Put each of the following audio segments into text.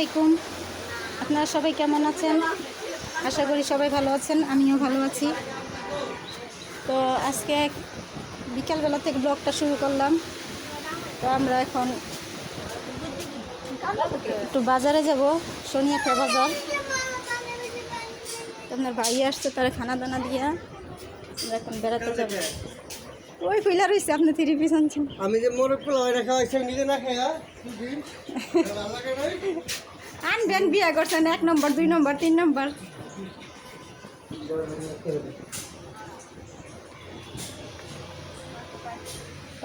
আলাইকুম। আপনারা সবাই কেমন আছেন? আশা করি সবাই ভালো আছেন, আমিও ভালো আছি। তো আজকে বিকালবেলা থেকে ব্লগটা শুরু করলাম। তো আমরা এখন একটু বাজারে যাব সোনিয়াখা বাজার। আপনার ভাই আসছে তারা খানা দানা দিয়া। আমরা এখন বেড়াতে যাব। ওই ফিলা রয়েছে আপনি থ্রি পিস আনছেন। আমি যে মোর পোলা হয় রাখা হয়েছে নিজে না লাগে নাই আনবেন বিয়া করছেন এক নম্বর দুই নম্বর তিন নম্বর।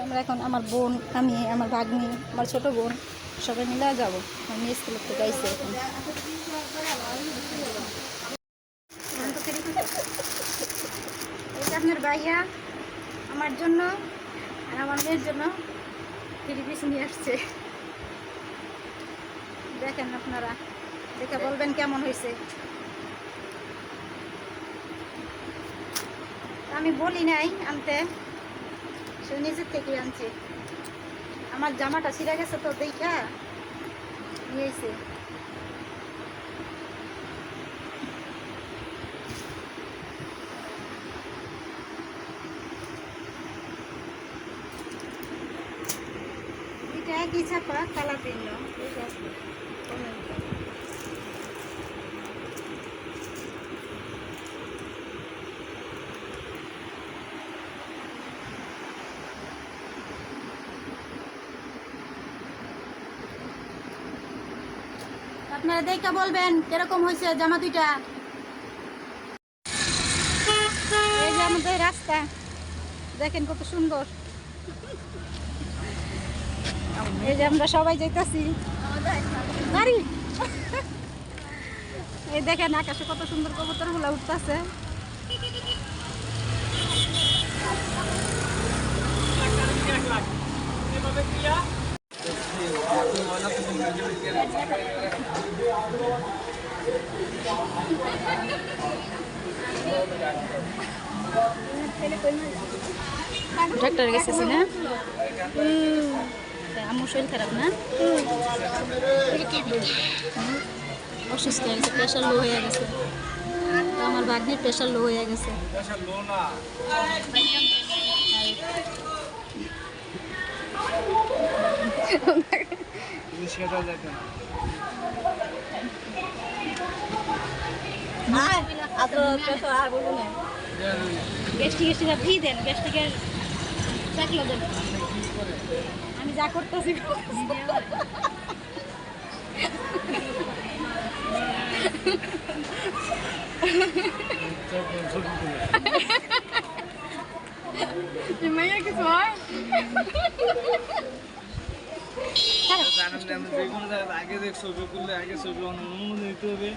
আমরা এখন আমার বোন আমি আমার ভাগ্নি আমার ছোট বোন সবাই মিলে যাব। আমি স্কুল থেকে আইসি এখন। আপনার ভাইয়া। আমার জন্য আর আমার মেয়ের জন্য থ্রি পিস নিয়ে আসছে। দেখেন আপনারা, দেখে বলবেন কেমন হয়েছে। আমি বলি নাই আনতে, সে নিজের থেকে আনছে। আমার জামাটা ছিঁড়ে গেছে তো, দেখা নিয়েছে আপনারা দেখে বলবেন কীরকম হয়েছে জামা দুইটা? রাস্তা দেখেন কত সুন্দর। এই যে আমরা সবাই যাইতাছি। গাড়ি এই দেখেন আকাশে কত সুন্দর কবুতরগুলা উঠতেছে। ডাক্তার গেছে না আমার শরীর খারাপ না অসুস্থ হয়ে গেছে প্রেশার লো হয়ে গেছে তো আমার ভাগ্নির প্রেশার লো হয়ে গেছে গ্যাস্ট্রিক গ্যাস্ট্রিক ফ্রি দেন গ্যাস্ট্রিকের চাকলো দেন আমি যা করতেছি মাইয়া কিছু হয়? আগে দেখ ছবি করলে আগে ছবি অনুমোদন নিতে হবে।